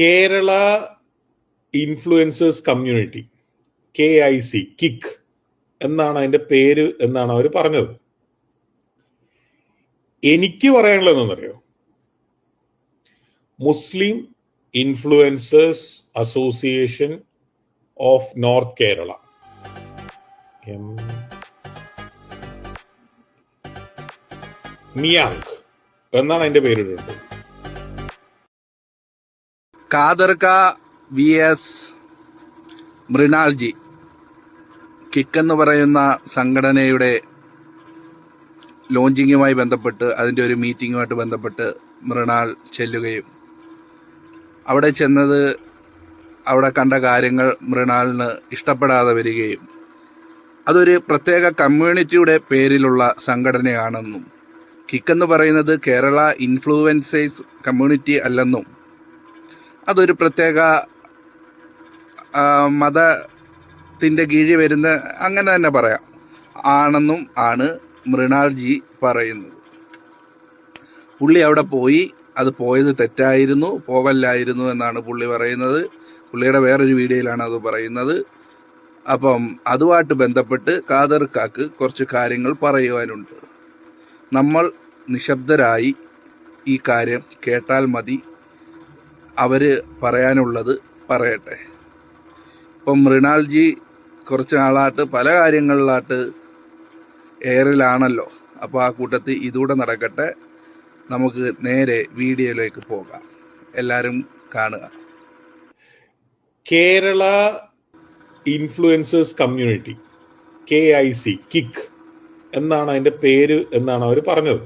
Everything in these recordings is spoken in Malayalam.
Kerala influencers community K I C kick എന്നാണ് അതിന്റെ പേര് എന്നാണ് അവർ പറഞ്ഞത്. എനിക്ക് പറയാനുള്ളത് എന്നറിയോ Muslim influencers association of north Kerala M. MIANK എന്നാണ് അതിന്റെ പേരിടുന്നത്. കാദർക വി എസ് മൃണാൽജി കിക്ക് എന്ന് പറയുന്ന സംഘടനയുടെ ലോഞ്ചിങ്ങുമായി ബന്ധപ്പെട്ട് അതിന്റെ ഒരു മീറ്റിങ്ങുമായിട്ട് ബന്ധപ്പെട്ട് മൃണാൾ ചെല്ലുകയും അവിടെ ചെന്നത് അവിടെ കണ്ട കാര്യങ്ങൾ മൃണാളിന് ഇഷ്ടപ്പെടാതെ വരികയും അതൊരു പ്രത്യേക കമ്മ്യൂണിറ്റിയുടെ പേരിലുള്ള സംഘടനയാണെന്നും കിക്ക് എന്ന് പറയുന്നത് കേരള ഇൻഫ്ലുവൻസേഴ്സ് കമ്മ്യൂണിറ്റി അല്ലെന്നും അതൊരു പ്രത്യേക മതത്തിന്റെ കീഴിൽ വരുന്ന അങ്ങനെ തന്നെ പറയാം. ആണെന്നും ആണ് മൃണാൾജി പറയുന്നത്. പുള്ളി അവിടെ പോയി. അത് പോയത് തെറ്റായിരുന്നു. പോവല്ലായിരുന്നു എന്നാണ് പുള്ളി പറയുന്നത്. പുള്ളിയുടെ വേറൊരു വീഡിയോയിലാണ് അത് പറയുന്നത്. അപ്പം അതുമായിട്ട് ബന്ധപ്പെട്ട് കാദർക്കാക്ക് കുറച്ച് കാര്യങ്ങൾ പറയുവാനുണ്ട്. നമ്മൾ നിശബ്ദരായി ഈ കാര്യം കേട്ടാൽ മതി. അവർ പറയാനുള്ളത് പറയട്ടെ. ഇപ്പം മൃണാൽജി കുറച്ച് നാളായിട്ട് പല കാര്യങ്ങളിലായിട്ട് എയറിലാണല്ലോ അപ്പോൾ ആ കൂട്ടത്തിൽ ഇതുകൂടെ നടക്കട്ടെ. നമുക്ക് നേരെ വീഡിയോയിലേക്ക് പോകാം. എല്ലാവരും കാണുക. Kerala influencers community K I C kick എന്നാണ് അതിന്റെ പേര് എന്നാണ് അവർ പറഞ്ഞത്.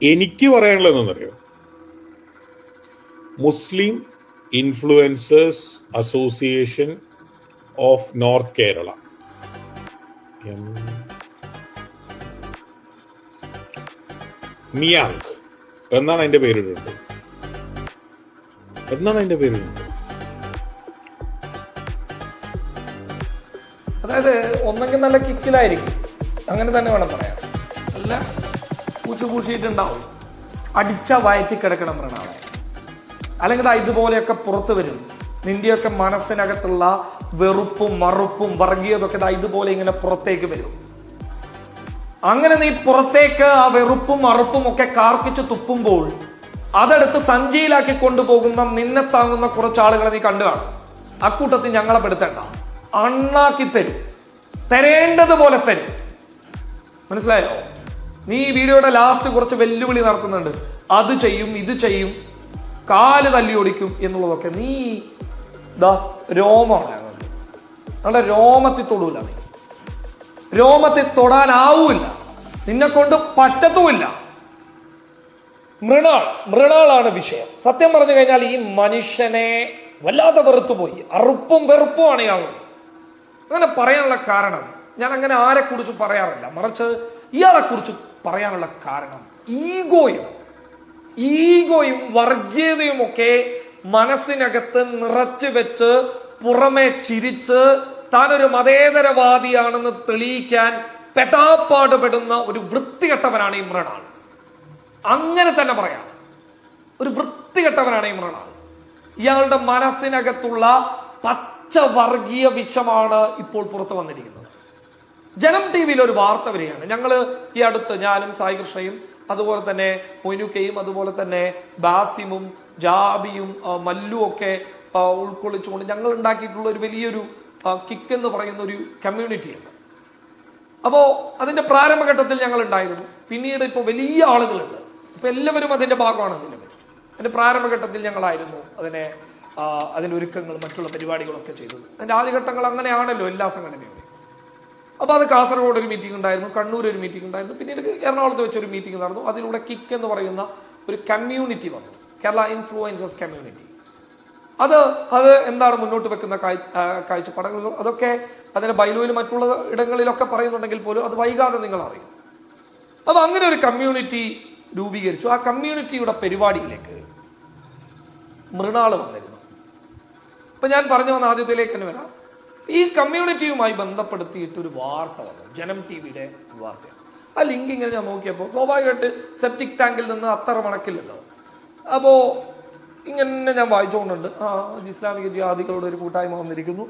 എനിക്ക് പറയാനുള്ളത് എന്നറിയോ Muslim influencers association of north Kerala. MIANK എന്നാണ് അതിന്റെ പേരിടുന്നത്? എന്നാണ് അതിന്റെ പേരിടുന്നത്? അതായത് ഒന്നെങ്കിൽ നല്ല കിക്കിലായിരിക്കും. അങ്ങനെ തന്നെ വേണം പറയാം നല്ല പൂച്ചു അടിച്ച വയറ്റി കിടക്കണം മൃണാളെ അല്ലെങ്കിൽ ഇതുപോലെയൊക്കെ പുറത്തു വരും. നിന്റെയൊക്കെ മനസ്സിനകത്തുള്ള വെറുപ്പും മറുപ്പും വർഗീയതൊക്കെ ദാ ഇതുപോലെ ഇങ്ങനെ പുറത്തേക്ക് വരും. അങ്ങനെ നീ പുറത്തേക്ക് ആ വെറുപ്പും മറുപ്പും ഒക്കെ കാർക്കിച്ച് തുപ്പുമ്പോൾ അതെടുത്ത് സഞ്ചിയിലാക്കി കൊണ്ടുപോകുന്ന നിന്നെ താങ്ങുന്ന കുറച്ച് ആളുകളെ നീ കണ്ടു കാണും. അക്കൂട്ടത്തിൽ ഞങ്ങളെ പെടുത്തേണ്ട. അണ്ണാക്കി തരും. തരേണ്ടതുപോലെ തരും. മനസ്സിലായോ? നീ ഈ വീഡിയോയുടെ ലാസ്റ്റ് കുറച്ച് വെല്ലുവിളി നടത്തുന്നുണ്ട്. അത് ചെയ്യും ഇത് ചെയ്യും കാൽ തല്ലി ഓടിക്കും എന്നുള്ളതൊക്കെ നീ ദാ രോമമാണ്. നമ്മുടെ രോമത്തിൽ തൊടൂല നീ. രോമത്തിൽ തൊടാനാവൂല്ല. നിന്നെ കൊണ്ട് പറ്റത്തുമില്ല. മൃണാൾ മൃണാളാണ് വിഷയം. സത്യം പറഞ്ഞു കഴിഞ്ഞാൽ ഈ മനുഷ്യനെ വല്ലാതെ വെറുത്തുപോയി. അറുപ്പും വെറുപ്പുമാണ് ഇയാൾ. അങ്ങനെ പറയാനുള്ള കാരണം ഞാൻ അങ്ങനെ ആരെ കുറിച്ച് പറയാറില്ല. മറിച്ച് ഇയാളെ കുറിച്ച് പറയാനുള്ള കാരണം ഈഗോയും ഈഗോയും വർഗീയതയും ഒക്കെ മനസ്സിനകത്ത് നിറച്ചു വെച്ച് പുറമെ ചിരിച്ച് താനൊരു മതേതരവാദിയാണെന്ന് തെളിയിക്കാൻ പെടാപ്പാടുപെടുന്ന ഒരു വൃത്തികെട്ടവനാണ് ഇമ്രാൻ അങ്ങനെ തന്നെ പറയാം. ഒരു വൃത്തികെട്ടവനാണ് ഇമ്രാൻ ഇയാളുടെ മനസ്സിനകത്തുള്ള പച്ച വർഗീയ വിഷമാണ് ഇപ്പോൾ പുറത്തു വന്നിരിക്കുന്നത്. ജനം ടി വിയിൽ ഒരു വാർത്ത വരികയാണ്. ഞങ്ങൾ ഈ അടുത്ത് ഞാനും സായി കൃഷ്ണയും അതുപോലെ തന്നെ മൊയ്നുക്കയും അതുപോലെ തന്നെ ബാസിമും ജാബിയും മല്ലു ഒക്കെ ഉൾക്കൊള്ളിച്ചുകൊണ്ട് ഞങ്ങൾ ഉണ്ടാക്കിയിട്ടുള്ള ഒരു വലിയൊരു കിക്ക് എന്ന് പറയുന്ന ഒരു കമ്മ്യൂണിറ്റിയുണ്ട് അപ്പോ അതിന്റെ പ്രാരംഭഘട്ടത്തിൽ ഞങ്ങൾ ഉണ്ടായിരുന്നു പിന്നീട് ഇപ്പോൾ വലിയ ആളുകളുണ്ട്. ഇപ്പൊ എല്ലാവരും അതിന്റെ ഭാഗമാണ് അതിന്റെ പ്രാരംഭഘട്ടത്തിൽ ഞങ്ങളായിരുന്നു അതിനെ അതിന്റെ ഒരുക്കങ്ങൾ മറ്റുള്ള പരിപാടികളൊക്കെ ചെയ്തത്. അതിന്റെ ആദ്യഘട്ടങ്ങൾ അങ്ങനെയാണല്ലോ എല്ലാ സംഘടനയും അപ്പോൾ അത് കാസർഗോഡ് ഒരു മീറ്റിംഗ് ഉണ്ടായിരുന്നു കണ്ണൂർ ഒരു മീറ്റിംഗ് ഉണ്ടായിരുന്നു. പിന്നീട് എറണാകുളത്ത് വെച്ചൊരു മീറ്റിംഗ് നടന്നു. അതിലൂടെ കിക്ക് എന്ന് പറയുന്ന ഒരു കമ്മ്യൂണിറ്റി വന്നു. കേരള ഇൻഫ്ലുവൻസസ് കമ്മ്യൂണിറ്റി അത് അത് എന്താണ് മുന്നോട്ട് വെക്കുന്ന കാഴ്ചപ്പാടങ്ങൾ അതൊക്കെ അതിന്റെ ബൈലോയിൽ മറ്റുള്ള ഇടങ്ങളിലൊക്കെ പറയുന്നുണ്ടെങ്കിൽ പോലും അത് വൈകാതെ നിങ്ങൾ അറിയും. അപ്പോൾ അങ്ങനെ ഒരു കമ്മ്യൂണിറ്റി രൂപീകരിച്ചു. ആ കമ്മ്യൂണിറ്റിയുടെ പരിപാടിയിലേക്ക് മൃണാൾ വന്നിരുന്നു. അപ്പം ഞാൻ പറഞ്ഞു വന്ന ആദ്യത്തിലേക്ക് തന്നെ വരാം. ഈ കമ്മ്യൂണിറ്റിയുമായി ബന്ധപ്പെടുത്തിയിട്ട് ഒരു വാർത്ത വന്നു. ജനം ടി വിയുടെ വാർത്ത. ആ ലിങ്ക് ഇങ്ങനെ ഞാൻ നോക്കിയപ്പോൾ സ്വാഭാവികമായിട്ട് സെപ്റ്റിക് ടാങ്കിൽ നിന്ന് അത്ര മണക്കില്ലല്ലോ. അപ്പോൾ ഇങ്ങനെ ഞാൻ വായിച്ചുകൊണ്ടുണ്ട് ആ ഇസ്ലാമിക ജിഹാദികളുടെ ഒരു കൂട്ടായ്മ വന്നിരിക്കുന്നു.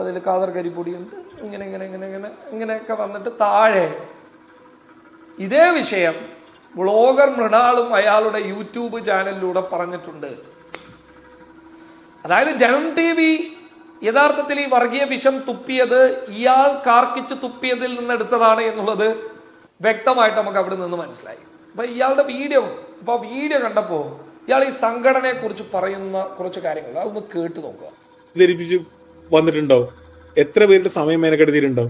അതിൽ കാദർ കരിപ്പൊടിയുണ്ട്. ഇങ്ങനെ ഇങ്ങനെ ഇങ്ങനെ ഇങ്ങനെ ഇങ്ങനെയൊക്കെ വന്നിട്ട് താഴെ ഇതേ വിഷയം ബ്ലോഗർ മൃണാളും അയാളുടെ യൂട്യൂബ് ചാനലിലൂടെ പറഞ്ഞിട്ടുണ്ട്. അതായത് ജനം ടി വി യഥാർത്ഥത്തിൽ ഈ വർഗീയ വിഷം തുപ്പിയത് ഇയാൾ കാർക്കിച്ച് തുപ്പിയതിൽ നിന്ന് എടുത്തതാണ് എന്നുള്ളത് വ്യക്തമായിട്ട് നമുക്ക് അവിടെ നിന്ന് മനസ്സിലായി. അപ്പൊ ഇയാളുടെ വീഡിയോ അപ്പൊ വീഡിയോ കണ്ടപ്പോ ഇയാൾ ഈ സംഘടനയെ കുറിച്ച് പറയുന്ന കുറച്ച് കാര്യങ്ങൾ അതൊന്ന് കേട്ട് നോക്കുക. ധരിപ്പിച്ച് വന്നിട്ടുണ്ടാവും. എത്ര പേരുടെ സമയം മേനക്കെടുത്തിട്ടുണ്ടോ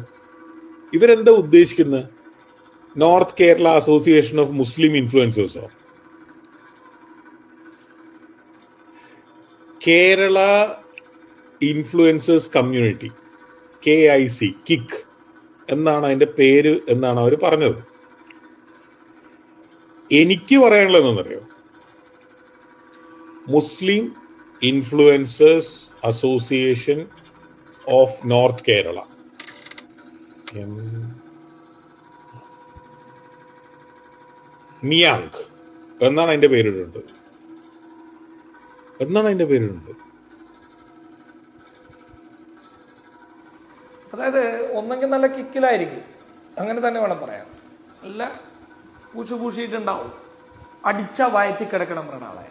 ഇവരെന്താ ഉദ്ദേശിക്കുന്നത് north Kerala association of Muslim ഇൻഫ്ലുവൻസേഴ്സോ Kerala influencers community K I C kick എന്നാണ് അതിന്റെ പേര് എന്നാണ് അവർ പറഞ്ഞത്. എനിക്ക് പറയാനുള്ളത് എന്നറിയോ Muslim influencers association of north Kerala MIANK എന്നാണ് അതിന്റെ പേരിടുന്നത്. എന്നാണ് അതിന്റെ പേരിടുന്നത്? അതായത് ഒന്നെങ്കിൽ നല്ല കിക്കിലായിരിക്കും. അങ്ങനെ തന്നെ വേണം പറയാൻ. നല്ല പൂച്ചു പൂശിയിട്ടുണ്ടാവും. അടിച്ച വയറ്റി കിടക്കണം മൃണാളെ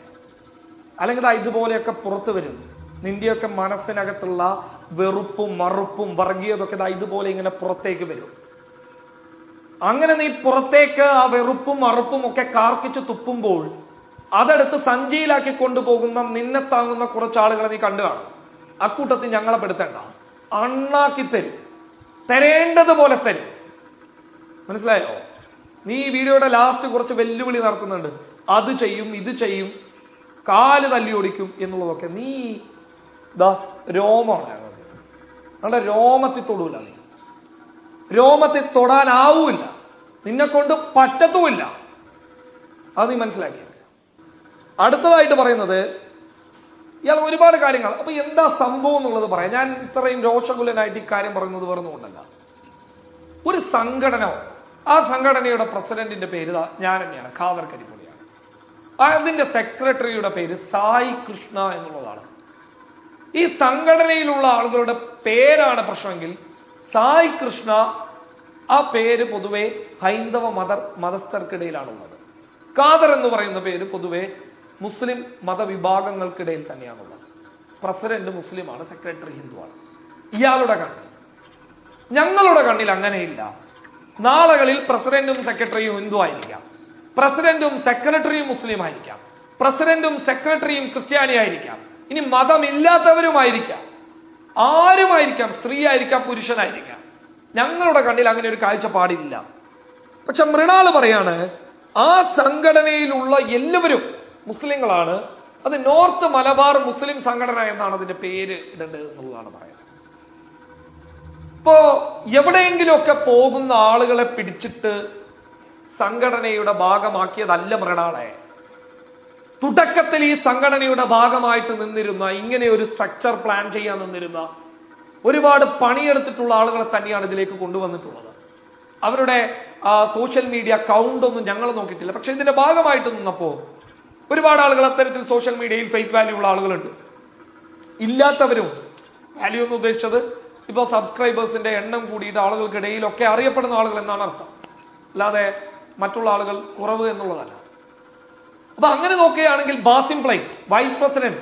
അല്ലെങ്കിൽ ഇതുപോലെയൊക്കെ പുറത്തു വരും. നിന്റെയൊക്കെ മനസ്സിനകത്തുള്ള വെറുപ്പും മറുപ്പും വർഗീയതൊക്കെ ദാ ഇതുപോലെ ഇങ്ങനെ പുറത്തേക്ക് വരും. അങ്ങനെ നീ പുറത്തേക്ക് ആ വെറുപ്പും മറുപ്പും ഒക്കെ കാർക്കിച്ച് തുപ്പുമ്പോൾ അതെടുത്ത് സഞ്ചിയിലാക്കി കൊണ്ടുപോകുന്ന നിന്നെ താങ്ങുന്ന കുറച്ച് ആളുകളെ നീ കണ്ടു കാണും. അക്കൂട്ടത്തിൽ ഞങ്ങളെ പെടുത്തേണ്ട. അണ്ണാക്കി തരും. തരേണ്ടതുപോലെ തരും. മനസ്സിലായോ? നീ ഈ വീഡിയോയുടെ ലാസ്റ്റ് കുറച്ച് വെല്ലുവിളി നടത്തുന്നുണ്ട്. അത് ചെയ്യും ഇത് ചെയ്യും കാൽ തല്ലി ഓടിക്കും എന്നുള്ളതൊക്കെ നീ ദാ രോമമാണ് നമ്മുടെ രോമത്തിൽ തൊടൂല നീ. രോമത്തിൽ തൊടാനാവൂല്ല. നിന്നെ കൊണ്ട് പറ്റത്തുമില്ല. അത് നീ മനസ്സിലാക്കിയത് അടുത്തതായിട്ട് പറയുന്നത് ഇയാൾ ഒരുപാട് കാര്യങ്ങൾ. അപ്പൊ എന്താ സംഭവം എന്നുള്ളത് പറയാം. ഞാൻ ഇത്രയും രോഷകുലനായിട്ട് ഈ കാര്യം പറയുന്നത് വേറെ ഒന്നുകൊണ്ടല്ല ഒരു സംഘടന ആ സംഘടനയുടെ പ്രസിഡന്റിന്റെ പേര് ഞാൻ തന്നെയാണ് ഖാദർ കരിപ്പൊടിയാണ് അതിന്റെ സെക്രട്ടറിയുടെ പേര് സായി കൃഷ്ണ എന്നുള്ളതാണ്. ഈ സംഘടനയിലുള്ള ആളുകളുടെ പേരാണ് പ്രശ്നമെങ്കിൽ സായി കൃഷ്ണ ആ പേര് പൊതുവെ ഹൈന്ദവ മത മതസ്ഥർക്കിടയിലാണുള്ളത്. ഖാദർ എന്ന് പറയുന്ന പേര് പൊതുവെ മുസ്ലിം മതവിഭാഗങ്ങൾക്കിടയിൽ തന്നെയാണുള്ളത്. പ്രസിഡന്റ് മുസ്ലിമാണ് സെക്രട്ടറി ഹിന്ദുവാണ്. ഇയാളുടെ കണ്ണിൽ ഞങ്ങളുടെ കണ്ണിൽ അങ്ങനെയില്ല. നാളുകളിൽ പ്രസിഡന്റും സെക്രട്ടറിയും ഹിന്ദു ആയിരിക്കാം പ്രസിഡന്റും സെക്രട്ടറിയും മുസ്ലിം ആയിരിക്കാം പ്രസിഡന്റും സെക്രട്ടറിയും ക്രിസ്ത്യാനി ആയിരിക്കാം ഇനി മതമില്ലാത്തവരുമായിരിക്കാം. ആരുമായിരിക്കാം? സ്ത്രീ ആയിരിക്കാം പുരുഷനായിരിക്കാം. ഞങ്ങളുടെ കണ്ണിൽ അങ്ങനെ ഒരു കാഴ്ചപ്പാടില്ല. പക്ഷെ മൃണാൾ പറയാണ് ആ സംഘടനയിലുള്ള എല്ലാവരും മുസ്ലിങ്ങളാണ്. അത് നോർത്ത് മലബാർ മുസ്ലിം സംഘടന എന്നാണ് അതിന്റെ പേര് ഇടേണ്ടത് എന്നുള്ളതാണ് പറയുന്നത്. ഇപ്പോ എവിടെയെങ്കിലുമൊക്കെ പോകുന്ന ആളുകളെ പിടിച്ചിട്ട് സംഘടനയുടെ ഭാഗമാക്കിയതല്ല മൃണാളെ. തുടക്കത്തിൽ ഈ സംഘടനയുടെ ഭാഗമായിട്ട് നിന്നിരുന്ന ഇങ്ങനെ ഒരു സ്ട്രക്ചർ പ്ലാൻ ചെയ്യാൻ നിന്നിരുന്ന ഒരുപാട് പണിയെടുത്തിട്ടുള്ള ആളുകളെ തന്നെയാണ് ഇതിലേക്ക് കൊണ്ടുവന്നിട്ടുള്ളത്. അവരുടെ സോഷ്യൽ മീഡിയ കൗണ്ട് ഒന്നും ഞങ്ങൾ നോക്കിയിട്ടില്ല. പക്ഷെ ഇതിന്റെ ഭാഗമായിട്ട് നിന്നപ്പോ ഒരുപാട് ആളുകൾ അത്തരത്തിൽ സോഷ്യൽ മീഡിയയിൽ ഫേസ് വാല്യൂ ഉള്ള ആളുകളുണ്ട്. ഇല്ലാത്തവരും വാല്യൂ എന്ന് ഉദ്ദേശിച്ചത് ഇപ്പൊ സബ്സ്ക്രൈബേഴ്സിന്റെ എണ്ണം കൂടിയിട്ട് ആളുകൾക്കിടയിലൊക്കെ അറിയപ്പെടുന്ന ആളുകൾ എന്നാണ് അർത്ഥം. അല്ലാതെ മറ്റുള്ള ആളുകൾ കുറവ് എന്നുള്ളതല്ല. അപ്പൊ അങ്ങനെ നോക്കുകയാണെങ്കിൽ ബാസിം പ്ലൈറ്റ് വൈസ് പ്രസിഡന്റ്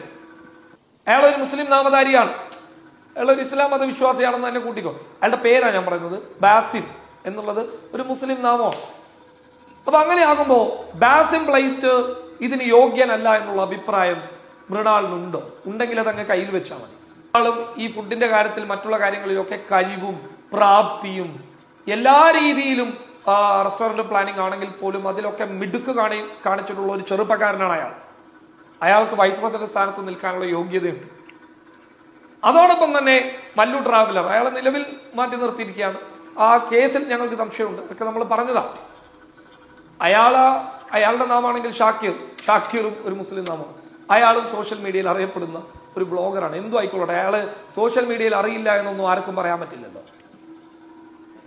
അയാൾ ഒരു മുസ്ലിം നാമധാരിയാണ്. അയാൾ ഒരു ഇസ്ലാം മത വിശ്വാസിയാണെന്ന് തന്നെ കൂട്ടിക്കോ. അയാളുടെ പേരാണ് ഞാൻ പറയുന്നത് ബാസിം എന്നുള്ളത് ഒരു മുസ്ലിം നാമമാണ്. അപ്പൊ അങ്ങനെയാകുമ്പോ ബാസിം പ്ലൈറ്റ് ഇതിന് യോഗ്യനല്ല എന്നുള്ള അഭിപ്രായം മൃണാളിനുണ്ടോ? ഉണ്ടെങ്കിൽ അതങ്ങ് കയ്യിൽ വെച്ചാൽ മതി. ആളും ഈ ഫുഡിന്റെ കാര്യത്തിൽ മറ്റുള്ള കാര്യങ്ങളിലൊക്കെ കഴിവും പ്രാപ്തിയും എല്ലാ രീതിയിലും റെസ്റ്റോറന്റ് പ്ലാനിംഗ് ആണെങ്കിൽ പോലും അതിലൊക്കെ മിടുക്ക് കാണി കാണിച്ചിട്ടുള്ള ഒരു ചെറുപ്പക്കാരനാണ് അയാൾ. അയാൾക്ക് വൈസ് പ്രസിഡന്റ് സ്ഥാനത്ത് നിൽക്കാനുള്ള യോഗ്യതയുണ്ട്. അതോടൊപ്പം തന്നെ മല്ലു ട്രാവലർ അയാളെ നിലവിൽ മാറ്റി നിർത്തിയിരിക്കുകയാണ്. ആ കേസിൽ ഞങ്ങൾക്ക് സംശയമുണ്ട്. ഒക്കെ നമ്മൾ പറഞ്ഞതാണ് അയാൾ അയാളുടെ നാമാണെങ്കിൽ ഷാക്കിർ. ഷാക്കിറും ഒരു മുസ്ലിം നാമമാണ് അയാളും സോഷ്യൽ മീഡിയയിൽ അറിയപ്പെടുന്ന ഒരു ബ്ലോഗറാണ് എന്തു ആയിക്കോട്ടെ അയാൾ സോഷ്യൽ മീഡിയയിൽ അറിയില്ല എന്നൊന്നും ആർക്കും പറയാൻ പറ്റില്ലല്ലോ.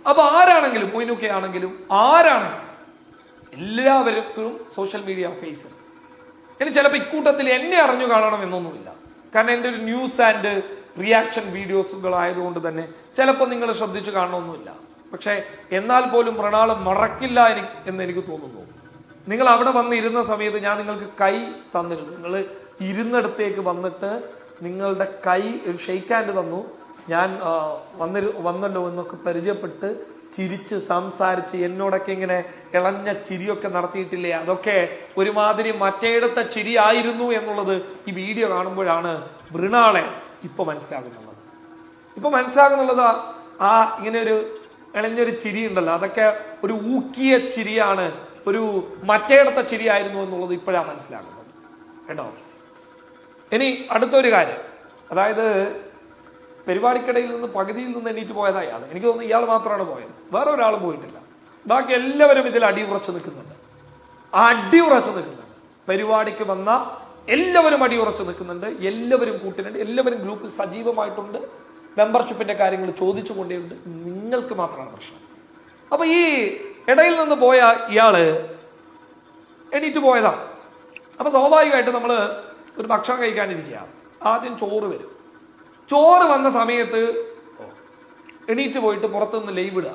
അപ്പൊ ആരാണെങ്കിലും മൊയ്നുക്കെ ആണെങ്കിലും ആരാണ് എല്ലാവർക്കും സോഷ്യൽ മീഡിയ ഫേസ് ഇനി ചിലപ്പോൾ ഇക്കൂട്ടത്തിൽ എന്നെ അറിഞ്ഞു കാണണം എന്നൊന്നുമില്ല. കാരണം എന്റെ ഒരു ന്യൂസ് ആൻഡ് റിയാക്ഷൻ വീഡിയോസുകളായതുകൊണ്ട് തന്നെ ചിലപ്പോൾ നിങ്ങൾ ശ്രദ്ധിച്ചു കാണണമെന്നില്ല പക്ഷേ എന്നാൽ പോലും മൃണാൾ മറക്കില്ല എനി- എന്ന് എനിക്ക് തോന്നുന്നു. നിങ്ങൾ അവിടെ വന്നിരുന്ന സമയത്ത് ഞാൻ നിങ്ങൾക്ക് കൈ തന്നിരുന്നു. നിങ്ങൾ ഇരുന്നിടത്തേക്ക് വന്നിട്ട് നിങ്ങളുടെ കൈ ഒരു ഷെയ്ക്ക് ഹാൻഡ് തന്നു. ഞാൻ വന്നിരു വന്നല്ലോ എന്നൊക്കെ പരിചയപ്പെട്ട് ചിരിച്ച് സംസാരിച്ച് എന്നോടൊക്കെ ഇങ്ങനെ ഇളഞ്ഞ ചിരിയൊക്കെ നടത്തിയിട്ടില്ലേ? അതൊക്കെ ഒരുമാതിരി മറ്റേടത്തെ ചിരിയായിരുന്നു എന്നുള്ളത് ഈ വീഡിയോ കാണുമ്പോഴാണ് വൃണാളെ ഇപ്പൊ മനസ്സിലാകുന്നത് ഇപ്പൊ മനസ്സിലാകുന്നുള്ളത് ആ ഇങ്ങനെ ഒരു ഇളഞ്ഞൊരു ചിരി ഉണ്ടല്ലോ അതൊക്കെ ഒരു ഊക്കിയ ചിരിയാണ് ഒരു മറ്റേടത്തെ ചിരിയായിരുന്നു എന്നുള്ളത് ഇപ്പോഴാണ് മനസ്സിലാക്കുന്നത് കേട്ടോ? ഇനി അടുത്തൊരു കാര്യം. അതായത് പരിപാടിക്കിടയിൽ നിന്ന് പകുതിയിൽ നിന്ന് എണീറ്റ് പോയതാ ഇയാൾ എനിക്ക് തോന്നുന്നു ഇയാൾ മാത്രമാണ് പോയത്. വേറെ ഒരാളും പോയിട്ടില്ല. ബാക്കി എല്ലാവരും ഇതിൽ അടിയുറച്ച് നിൽക്കുന്നുണ്ട്. അടിയുറച്ച് നിൽക്കുന്നുണ്ട്. പരിപാടിക്ക് വന്ന എല്ലാവരും അടിയുറച്ച് നിൽക്കുന്നുണ്ട്. എല്ലാവരും കൂട്ടിനുണ്ട്. എല്ലാവരും ഗ്രൂപ്പിൽ സജീവമായിട്ടുണ്ട്. മെമ്പർഷിപ്പിന്റെ കാര്യങ്ങൾ ചോദിച്ചു കൊണ്ടേയുണ്ട് നിങ്ങൾക്ക് മാത്രമാണ് പ്രശ്നം. അപ്പൊ ഈ ഇടയിൽ നിന്ന് പോയ ഇയാൾ എണീറ്റ് പോയതാണ് അപ്പൊ സ്വാഭാവികമായിട്ട് നമ്മൾ ഒരു ഭക്ഷണം കഴിക്കാനിരിക്കുക. ആദ്യം ചോറ് വരും. ചോറ് വന്ന സമയത്ത് എണീറ്റ് പോയിട്ട് പുറത്തുനിന്ന് ലൈവ് ഇടുക.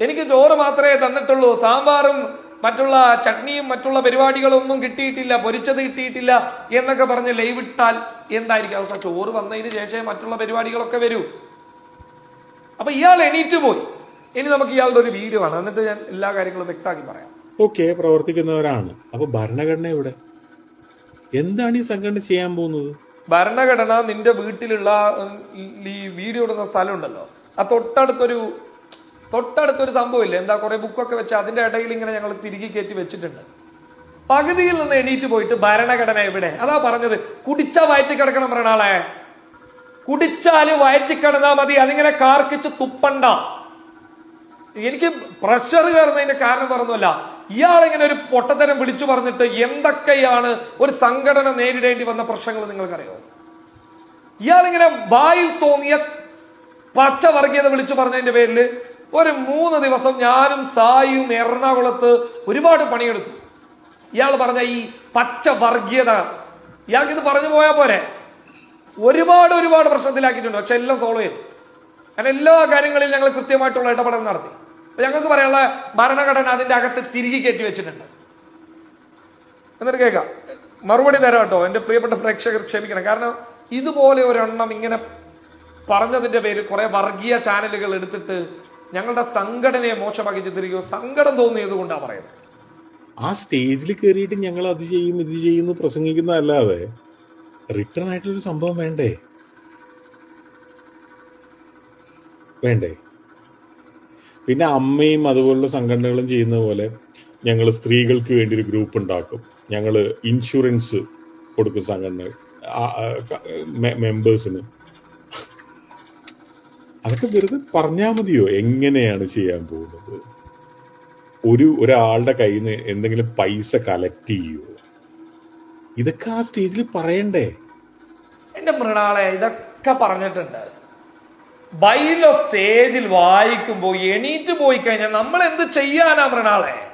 എനിക്ക് ചോറ് മാത്രമേ തന്നിട്ടുള്ളൂ. സാമ്പാറും മറ്റുള്ള ചട്നിയും മറ്റുള്ള പരിപാടികളൊന്നും കിട്ടിയിട്ടില്ല പൊരിച്ചത് കിട്ടിയിട്ടില്ല എന്നൊക്കെ പറഞ്ഞ് ലൈവിട്ടാൽ എന്തായിരിക്കും അവസ്ഥ? ചോറ് വന്നതിന് ശേഷമേ മറ്റുള്ള പരിപാടികളൊക്കെ വരൂ. അപ്പൊ ഇയാൾ എണീറ്റ് പോയി. ഇനി നമുക്ക് ഇയാളുടെ ഒരു വീഡിയോ ആണ് എന്നിട്ട് ഞാൻ എല്ലാ കാര്യങ്ങളും വ്യക്തമാക്കി പറയാം. ഓക്കെ പ്രവർത്തിക്കുന്നവരാണ്. അപ്പൊ ഭരണഘടന ഇവിടെ എന്താണ് ഈ സംഘടന ചെയ്യാൻ പോകുന്നത്? ഭരണഘടന നിന്റെ വീട്ടിലുള്ള ഈ വീഡിയോ ഇടുന്ന സ്ഥലം ഉണ്ടല്ലോ ആ തൊട്ടടുത്തൊരു തൊട്ടടുത്തൊരു സംഭവമില്ലേ? എന്താ കുറെ ബുക്കൊക്കെ വെച്ച് അതിന്റെ ഇടയിൽ ഇങ്ങനെ ഞങ്ങൾ തിരികെ കയറ്റി വെച്ചിട്ടുണ്ട്. പകുതിയിൽ നിന്ന് എണീറ്റ് പോയിട്ട് ഭരണഘടന എവിടെ? അതാ പറഞ്ഞത് കുടിച്ച വയറ്റി കിടക്കണം മൃണാളെ കുടിച്ചാൽ വയറ്റി കിടന്നാ മതി അതിങ്ങനെ കാർക്കിച്ച് തുപ്പണ്ട. എനിക്ക് പ്രഷർ കയറുന്നതിന്റെ കാരണം പറഞ്ഞല്ല ഇയാൾ ഇങ്ങനെ ഒരു പൊട്ടത്തരം വിളിച്ചു പറഞ്ഞിട്ട് എന്തൊക്കെയാണ് ഒരു സംഘടന നേരിടേണ്ടി വന്ന പ്രശ്നങ്ങൾ നിങ്ങൾക്കറിയോ? ഇയാളിങ്ങനെ വായിൽ തോന്നിയ പച്ച വർഗീയത വിളിച്ചു പറഞ്ഞതിന്റെ പേരിൽ ഒരു മൂന്ന് ദിവസം ഞാനും സായും എറണാകുളത്ത് ഒരുപാട് പണിയെടുത്തു. ഇയാൾ പറഞ്ഞ ഈ പച്ച വർഗീയത ഇയാൾക്ക് ഇത് പറഞ്ഞു പോയാൽ പോരെ. ഒരുപാട് ഒരുപാട് പ്രശ്നത്തിലാക്കിയിട്ടുണ്ട്. പക്ഷെ എല്ലാം സോൾവ് ചെയ്തു. അങ്ങനെ എല്ലാ കാര്യങ്ങളിലും ഞങ്ങൾ കൃത്യമായിട്ടുള്ള ഇടപെടൽ നടത്തി. ഞങ്ങൾക്ക് പറയാനുള്ള ഭരണഘടന അതിന്റെ അകത്ത് തിരികെ കയറ്റി വെച്ചിട്ടുണ്ട്. എന്നിട്ട് കേൾക്കാം. മറുപടി തരാം കേട്ടോ. എന്റെ പ്രിയപ്പെട്ട പ്രേക്ഷകർ ക്ഷമിക്കണം. കാരണം ഇതുപോലെ ഒരെണ്ണം ഇങ്ങനെ പറഞ്ഞതിന്റെ പേര് കുറെ വർഗീയ ചാനലുകൾ എടുത്തിട്ട് ഞങ്ങളുടെ സംഘടനയെ മോശമാക്കി ചിത്രിക്കുകയോ സങ്കടം തോന്നിയത് കൊണ്ടാണ് പറയുന്നത്. ആ സ്റ്റേജിൽ കയറിയിട്ട് ഞങ്ങൾ അത് ചെയ്യും ഇത് ചെയ്യുന്നു പ്രസംഗിക്കുന്നതല്ലാതെ റിട്ടേൺ ആയിട്ടുള്ളൊരു സംഭവം വേണ്ടേ? വേണ്ടേ? പിന്നെ അമ്മയും അതുപോലുള്ള സംഘടനകളും ചെയ്യുന്ന പോലെ ഞങ്ങൾ സ്ത്രീകൾക്ക് വേണ്ടി ഒരു ഗ്രൂപ്പ് ഉണ്ടാക്കും. ഞങ്ങൾ ഇൻഷുറൻസ് കൊടുക്കും സംഘടന മെമ്പേഴ്സിന്. അതൊക്കെ വെറുതെ പറഞ്ഞാൽ മതിയോ? എങ്ങനെയാണ് ചെയ്യാൻ പോകുന്നത്? ഒരു ഒരാളുടെ കയ്യിൽ നിന്ന് എന്തെങ്കിലും പൈസ കളക്ട് ചെയ്യോ? ഇതൊക്കെ ആ സ്റ്റേജിൽ പറയണ്ടേ? എന്റെ മൃണാളെ ഇതൊക്കെ പറഞ്ഞിട്ടുണ്ട്. ബൈലോ സ്റ്റേജിൽ വായിക്കുമ്പോൾ എണീറ്റ് പോയി കഴിഞ്ഞാൽ നമ്മൾ എന്ത് ചെയ്യാനാ മൃണാളെ?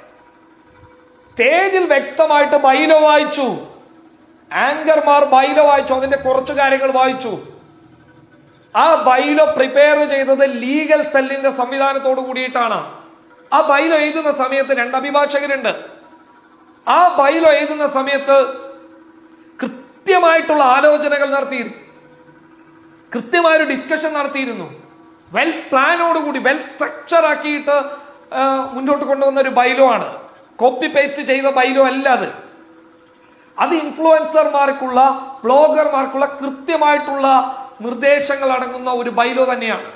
സ്റ്റേജിൽ വ്യക്തമായിട്ട് ബൈലോ വായിച്ചു. ആങ്കർമാർ ബൈലോ വായിച്ചു അതിന്റെ കുറച്ച് കാര്യങ്ങൾ വായിച്ചു. ആ ബൈലോ പ്രിപ്പയർ ചെയ്തത് ലീഗൽ സെല്ലിന്റെ സംവിധാനത്തോട് കൂടിയിട്ടാണ്. ആ ബൈലോ എഴുതുന്ന സമയത്ത് രണ്ട് അഭിഭാഷകരുണ്ട്. ആ ബൈലോ എഴുതുന്ന സമയത്ത് കൃത്യമായിട്ടുള്ള ആലോചനകൾ നടത്തിയിരുന്നു കൃത്യമായൊരു ഡിസ്കഷൻ നടത്തിയിരുന്നു. വെൽ പ്ലാനോടുകൂടി വെൽ സ്ട്രക്ചർ ആക്കിയിട്ട് മുന്നോട്ട് കൊണ്ടുവന്ന ഒരു ബൈലോ ആണ്. കോപ്പി പേസ്റ്റ് ചെയ്ത ബൈലോ അല്ല അത്. അത് ഇൻഫ്ലുവൻസർമാർക്കുള്ള ബ്ലോഗർമാർക്കുള്ള കൃത്യമായിട്ടുള്ള നിർദ്ദേശങ്ങൾ അടങ്ങുന്ന ഒരു ബൈലോ തന്നെയാണ്.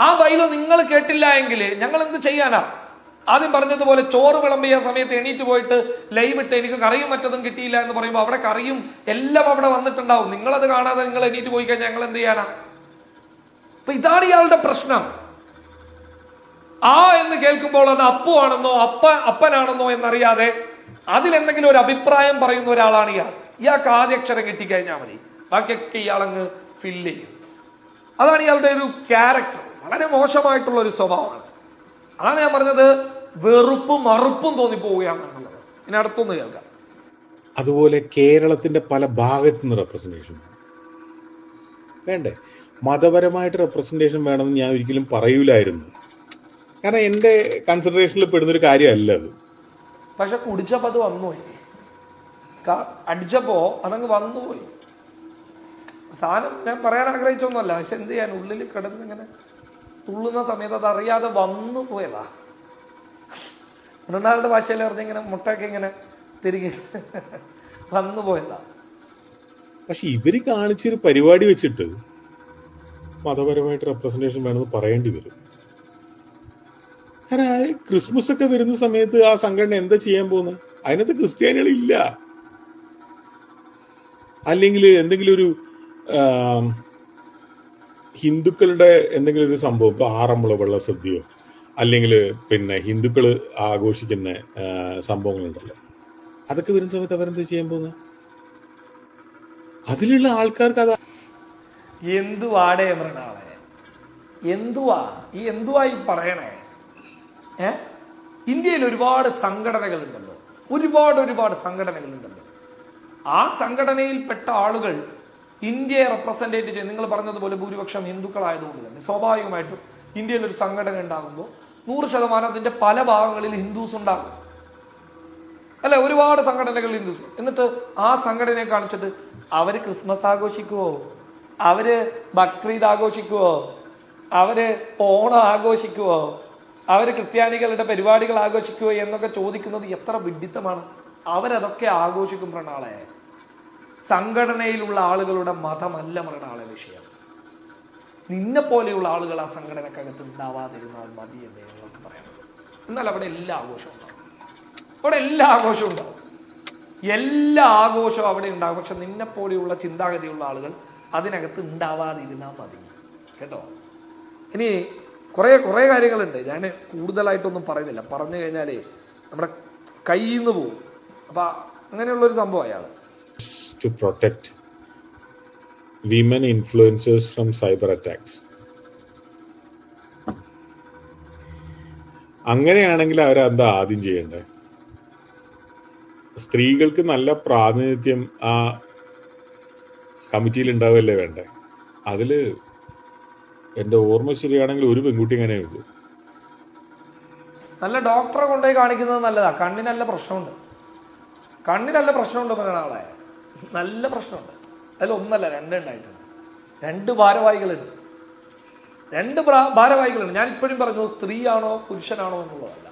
ആ ബൈലോ നിങ്ങൾ കേട്ടില്ല എങ്കിൽ ഞങ്ങൾ എന്ത് ചെയ്യാനാ? ആദ്യം പറഞ്ഞതുപോലെ ചോറ് വിളമ്പിയ സമയത്ത് എണീറ്റ് പോയിട്ട് ലൈവ് ഇട്ട് എനിക്ക് കറിയും മറ്റതും കിട്ടിയില്ല എന്ന് പറയുമ്പോൾ അവിടെ കറിയും എല്ലാം അവിടെ വന്നിട്ടുണ്ടാവും. നിങ്ങളത് കാണാതെ നിങ്ങൾ എണീറ്റ് പോയി കഴിഞ്ഞാൽ ഞങ്ങൾ എന്ത് ചെയ്യാനാ? അപ്പൊ ഇതാണ് ഇയാളുടെ പ്രശ്നം. ആ എന്ന് കേൾക്കുമ്പോൾ അത് അപ്പു ആണെന്നോ അപ്പ അപ്പനാണെന്നോ എന്നറിയാതെ അതിലെന്തെങ്കിലും ഒരു അഭിപ്രായം പറയുന്ന ഒരാളാണ് ഇയാൾ. ഇയാൾക്ക് ആദ്യ അക്ഷരം കിട്ടിക്കഴിഞ്ഞാൽ മതി. ബാക്കിയൊക്കെ ഇയാളങ്ങ് ഫില്ല് ചെയ്യും. അതാണ് ഇയാളുടെ ഒരു ക്യാരക്ടർ വളരെ മോശമായിട്ടുള്ള ഒരു സ്വഭാവമാണ്. അതാണ് ഞാൻ പറഞ്ഞത്. വെറുപ്പും മറുപ്പും തോന്നിപ്പോവുകയാണ് എന്നുള്ളത്. ഇനി അടുത്തൊന്ന് കേൾക്കാം. അതുപോലെ കേരളത്തിന്റെ പല ഭാഗത്തു നിന്ന് റെപ്രസെന്റേഷൻ വേണം വേണ്ടേ? മതപരമായിട്ട് റെപ്രസെന്റേഷൻ വേണമെന്ന് ഞാൻ ഒരിക്കലും പറയൂലായിരുന്നു. കാരണം എന്റെ കൺസിഡറേഷനിൽ പെടുന്നൊരു കാര്യമല്ല അത്. പക്ഷെ കുടിച്ചപ്പോൾ അത് വന്നുപോയി. അടിച്ചപ്പോ അതങ്ങ് വന്നുപോയി. സാധനം ഞാൻ പറയാൻ ആഗ്രഹിച്ചൊന്നുമല്ല. പക്ഷെ എന്ത് ചെയ്യാൻ? ഉള്ളിൽ കിടന്ന് ഇങ്ങനെ തുള്ളുന്ന സമയത്ത് അത് അറിയാതെ വന്നു പോയതാ മൃണാളുടെ ഭാഷയിൽ പറഞ്ഞ ഇങ്ങനെ മുട്ടയൊക്കെ ഇങ്ങനെ തിരികെ വന്നു പോയതാ. പക്ഷെ ഇവർ കാണിച്ചൊരു പരിപാടി വെച്ചിട്ട് മതപരമായിട്ട് റെപ്രസെന്റേഷൻ വേണമെന്ന് പറയേണ്ടി വരും. ക്രിസ്മസ് ഒക്കെ വരുന്ന സമയത്ത് ആ സംഘടന എന്താ ചെയ്യാൻ പോകുന്നത് അതിനകത്ത് ക്രിസ്ത്യാനികളില്ല. അല്ലെങ്കിൽ എന്തെങ്കിലും ഒരു ഹിന്ദുക്കളുടെ എന്തെങ്കിലും ഒരു സംഭവം ഇപ്പൊ ആറന്മുള വെള്ളസദ്യയോ അല്ലെങ്കിൽ പിന്നെ ഹിന്ദുക്കൾ ആഘോഷിക്കുന്ന സംഭവങ്ങളുണ്ടല്ലോ. അതൊക്കെ വരുന്ന സമയത്ത് അവരെന്ത് ചെയ്യാൻ പോകുന്നത് അതിലുള്ള ആൾക്കാർക്ക് അത് എന്തുവാടേ മൃണാളെ? എന്തുവാ? ഈ എന്തുവാ ഈ പറയണേ? ഏ? ഇന്ത്യയിൽ ഒരുപാട് സംഘടനകളുണ്ടല്ലോ. ഒരുപാട് ഒരുപാട് സംഘടനകളുണ്ടല്ലോ. ആ സംഘടനയിൽപ്പെട്ട ആളുകൾ ഇന്ത്യയെ റെപ്രസെന്റേറ്റ് ചെയ്യും നിങ്ങൾ പറഞ്ഞതുപോലെ ഭൂരിപക്ഷം ഹിന്ദുക്കളായതുകൊണ്ട് തന്നെ സ്വാഭാവികമായിട്ടും ഇന്ത്യയിൽ ഒരു സംഘടന ഉണ്ടാകുമ്പോൾ നൂറ് ശതമാനം പല ഭാഗങ്ങളിൽ ഹിന്ദുസ് ഉണ്ടാകും അല്ല ഒരുപാട് സംഘടനകൾ ഹിന്ദുസ്. എന്നിട്ട് ആ സംഘടനയെ കാണിച്ചിട്ട് അവർ ക്രിസ്മസ് ആഘോഷിക്കുവോ? അവർ ബക്രീദ് ആഘോഷിക്കുവോ? അവർ ഓണം ആഘോഷിക്കുവോ? അവർ ക്രിസ്ത്യാനികളുടെ പരിപാടികൾ ആഘോഷിക്കുവോ എന്നൊക്കെ ചോദിക്കുന്നത് എത്ര വിഡിത്തമാണ്. അവരതൊക്കെ ആഘോഷിക്കും മൃണാളെ സംഘടനയിലുള്ള ആളുകളുടെ മതമല്ല മൃണാളെ വിഷയം. നിന്നെ പോലെയുള്ള ആളുകൾ ആ സംഘടനക്കകത്ത് ഉണ്ടാവാതിരുന്നാൽ മതി എന്ന് നിങ്ങൾക്ക് പറയാം. എന്നാൽ അവിടെ എല്ലാ ആഘോഷവും ഉണ്ടാവും. അവിടെ എല്ലാ ആഘോഷവും ഉണ്ടാവും. എല്ലാ ആഘോഷവും അവിടെ ഉണ്ടാകും പക്ഷെ നിന്നെ പോലെയുള്ള ചിന്താഗതിയുള്ള ആളുകൾ അതിനകത്ത് ഉണ്ടാവാതിരുന്നാൽ മതി. കേട്ടോ? ഇനി കുറേ കുറേ കാര്യങ്ങളുണ്ട്. ഞാൻ കൂടുതലായിട്ടൊന്നും പറയുന്നില്ല. പറഞ്ഞു കഴിഞ്ഞാലേ നമ്മുടെ കയ്യിൽ നിന്ന് പോകും അപ്പം അങ്ങനെയുള്ളൊരു സംഭവം അയാൾ to protect women influencers from cyber attacks. അങ്ങനെയാണെങ്കിൽ അവരെന്താ ആദ്യം ചെയ്യേണ്ടത് സ്ത്രീകൾക്ക് നല്ല പ്രാതിനിധ്യം ആ കമ്മിറ്റിയിൽ ഉണ്ടാവുകയല്ലേ വേണ്ടേ? അതിൽ എന്റെ ഓർമ്മ ശരിയാണെങ്കിൽ ഒരു പെൺകുട്ടി ഇങ്ങനെ ഉള്ളൂ. നല്ല ഡോക്ടറെ കൊണ്ടുപോയി കാണിക്കുന്നത് നല്ലതാ. കണ്ണിനല്ല പ്രശ്നമുണ്ട്. കണ്ണിനല്ല പ്രശ്നമുണ്ട് മൃഗാളെ നല്ല പ്രശ്നമുണ്ട്. അതിൽ ഒന്നല്ല രണ്ടെണ്ണായിട്ടുണ്ട്. രണ്ട് ഭാരവാഹികളുണ്ട്. രണ്ട് ഭാരവാഹികളുണ്ട്. ഞാൻ ഇപ്പോഴും പറഞ്ഞു സ്ത്രീയാണോ പുരുഷനാണോ എന്നുള്ളതല്ല.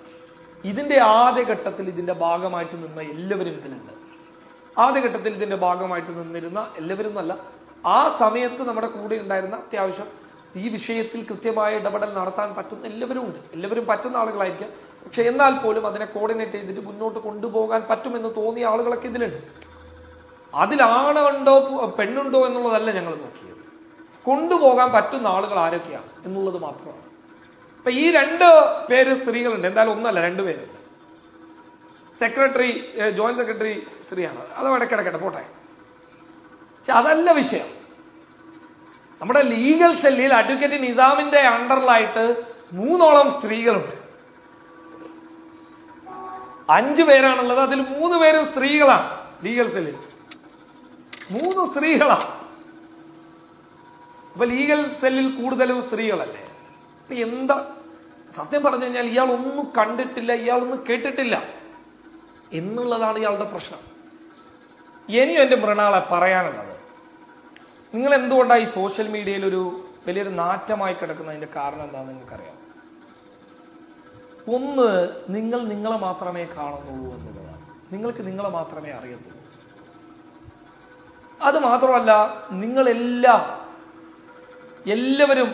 ഇതിന്റെ ആദ്യഘട്ടത്തിൽ ഇതിന്റെ ഭാഗമായിട്ട് നിന്ന എല്ലാവരും ഇതിലുണ്ട്. ആദ്യഘട്ടത്തിൽ ഇതിന്റെ ഭാഗമായിട്ട് നിന്നിരുന്ന എല്ലാവരും എന്നല്ല ആ സമയത്ത് നമ്മുടെ കൂടെ ഉണ്ടായിരുന്ന അത്യാവശ്യം ഈ വിഷയത്തിൽ കൃത്യമായ ഇടപെടൽ നടത്താൻ പറ്റുന്ന എല്ലാവരും ഉണ്ട്. എല്ലാവരും പറ്റുന്ന ആളുകളായിരിക്കാം. പക്ഷെ എന്നാൽ പോലും അതിനെ കോർഡിനേറ്റ് ചെയ്തിട്ട് മുന്നോട്ട് കൊണ്ടുപോകാൻ പറ്റുമെന്ന് തോന്നിയ ആളുകളൊക്കെ ഇതിലുണ്ട്. അതിലാണുണ്ടോ പെണ്ണുണ്ടോ എന്നുള്ളതല്ല ഞങ്ങൾ നോക്കിയത്. കൊണ്ടുപോകാൻ പറ്റുന്ന ആളുകൾ ആരൊക്കെയാണ് എന്നുള്ളത് മാത്രമാണ്. അപ്പൊ ഈ രണ്ട് പേര് സ്ത്രീകളുണ്ട്. എന്തായാലും ഒന്നല്ല രണ്ട് പേരുണ്ട്. സെക്രട്ടറി ജോയിന്റ് സെക്രട്ടറി സ്ത്രീയാണ്. അത് ഇടയ്ക്കിടക്കട്ടെ പോട്ടെ. പക്ഷെ അതല്ല വിഷയം. നമ്മുടെ ലീഗൽ സെല്ലിൽ അഡ്വക്കേറ്റ് നിസാമിന്റെ അണ്ടറിലായിട്ട് മൂന്നോളം സ്ത്രീകളുണ്ട്. അഞ്ചു പേരാണുള്ളത്. അതിൽ മൂന്ന് പേരും സ്ത്രീകളാണ് ലീഗൽ സെല്ലിൽ. മൂന്ന് സ്ത്രീകളാണ് അപ്പൊ ലീഗൽ സെല്ലിൽ കൂടുതലും സ്ത്രീകളല്ലേ? അപ്പൊ എന്താ? സത്യം പറഞ്ഞു കഴിഞ്ഞാൽ ഇയാൾ ഒന്നും കണ്ടിട്ടില്ല ഇയാളൊന്നും കേട്ടിട്ടില്ല എന്നുള്ളതാണ് ഇയാളുടെ പ്രശ്നം. ഇനിയും എന്റെ മൃണാളെ പറയാനുള്ളത് നിങ്ങൾ എന്തുകൊണ്ടാണ് ഈ സോഷ്യൽ മീഡിയയിൽ ഒരു വലിയൊരു നാറ്റമായി കിടക്കുന്നതിന്റെ കാരണം എന്താണെന്ന് നിങ്ങൾക്കറിയാം? ഒന്ന് നിങ്ങൾ നിങ്ങളെ മാത്രമേ കാണുന്നുള്ളൂ എന്നുള്ളതാണ്. നിങ്ങൾക്ക് നിങ്ങളെ മാത്രമേ അറിയത്തുള്ളൂ. അത് മാത്രമല്ല നിങ്ങളെല്ലാം എല്ലാവരും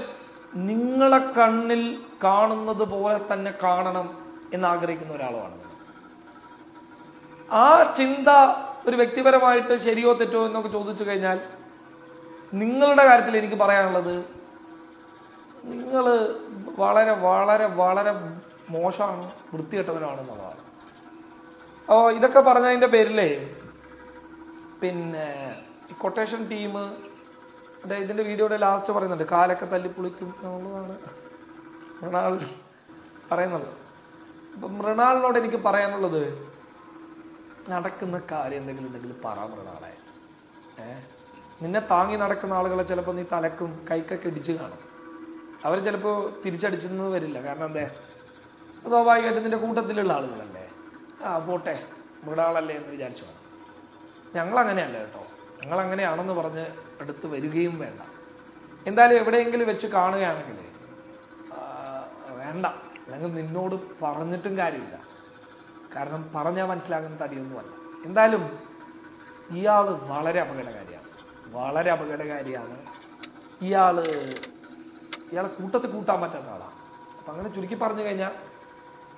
നിങ്ങളെ കണ്ണിൽ കാണുന്നത് പോലെ തന്നെ കാണണം എന്നാഗ്രഹിക്കുന്ന ഒരാളുമാണ്. ആ ചിന്ത ഒരു വ്യക്തിപരമായിട്ട് ശരിയോ തെറ്റോ എന്നൊക്കെ ചോദിച്ചു കഴിഞ്ഞാൽ നിങ്ങളുടെ കാര്യത്തിൽ എനിക്ക് പറയാനുള്ളത് നിങ്ങൾ വളരെ വളരെ വളരെ മോശമാണ് വൃത്തികെട്ടവനാണ് വൃത്തികെട്ടവനാണെന്നുള്ളതാണ് അപ്പോൾ ഇതൊക്കെ പറഞ്ഞതിന്റെ പേരിലേ പിന്നെ ഈ കൊട്ടേഷൻ ടീം അതെ ഇതിന്റെ വീഡിയോയുടെ ലാസ്റ്റ് പറയുന്നുണ്ട്. കാലൊക്കെ തല്ലി പുളിക്കും എന്നുള്ളതാണ് മൃണാൾ പറയുന്നത്. അപ്പം മൃണാളിനോട് എനിക്ക് പറയാനുള്ളത് നടക്കുന്ന കാര്യം എന്തെങ്കിലും ഉണ്ടെങ്കിൽ പറ മൃണാളെ. ഏ? നിന്നെ താങ്ങി നടക്കുന്ന ആളുകളെ ചിലപ്പോൾ നീ തലക്കും കൈക്കൊക്കെ ഇടിച്ച് കാണും. അവർ ചിലപ്പോൾ തിരിച്ചടിച്ചെന്ന് വരില്ല. കാരണം എന്തേ? സ്വാഭാവികമായിട്ടും നിന്റെ കൂട്ടത്തിലുള്ള ആളുകളല്ലേ. ആ പോട്ടെ. മൃണാളല്ലേ എന്ന് വിചാരിച്ചു ഞങ്ങളങ്ങനെയല്ല കേട്ടോ. ഞങ്ങൾ അങ്ങനെയാണെന്ന് പറഞ്ഞ് അടുത്ത് വരികയും വേണ്ട. എന്തായാലും എവിടെയെങ്കിലും വെച്ച് കാണുകയാണെങ്കിൽ വേണ്ട. അല്ലെങ്കിൽ നിന്നോട് പറഞ്ഞിട്ടും കാര്യമില്ല. കാരണം പറഞ്ഞാൽ മനസ്സിലാകുന്ന തടിയൊന്നുമല്ല. എന്തായാലും ഇയാൾ വളരെ അപകടകാരിയാണ്. വളരെ അപകടകാരിയാണ്. ഇയാൾ ഇയാളെ കൂട്ടത്തിൽ കൂട്ടാൻ പറ്റാത്ത ആളാണ് അപ്പം അങ്ങനെ ചുരുക്കി പറഞ്ഞു കഴിഞ്ഞാൽ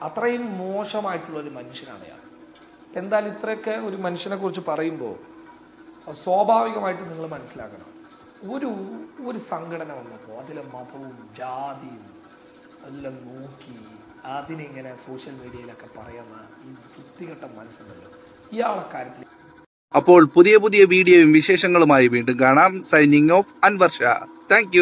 അത്രയും മോശമായിട്ടുള്ള ഒരു മനുഷ്യനാണ് ഇയാൾ. എന്തായാലും ഇത്രയൊക്കെ ഒരു മനുഷ്യനെക്കുറിച്ച് പറയുമ്പോൾ സ്വാഭാവികമായിട്ടും നിങ്ങൾ മനസ്സിലാക്കണം. ഒരു ഒരു സംഘടന വന്നപ്പോൾ അതിലെ മതവും ജാതിയും എല്ലാം നോക്കി അതിനിങ്ങനെ സോഷ്യൽ മീഡിയയിലൊക്കെ പറയുന്ന ഈ വൃത്തികെട്ട മനസ്സുണ്ടല്ലോ. ഇയാളെ കാര്യത്തിൽ അപ്പോൾ പുതിയ പുതിയ വീഡിയോയും വിശേഷങ്ങളുമായി വീണ്ടും കാണാം. Signing off Anwarsha thank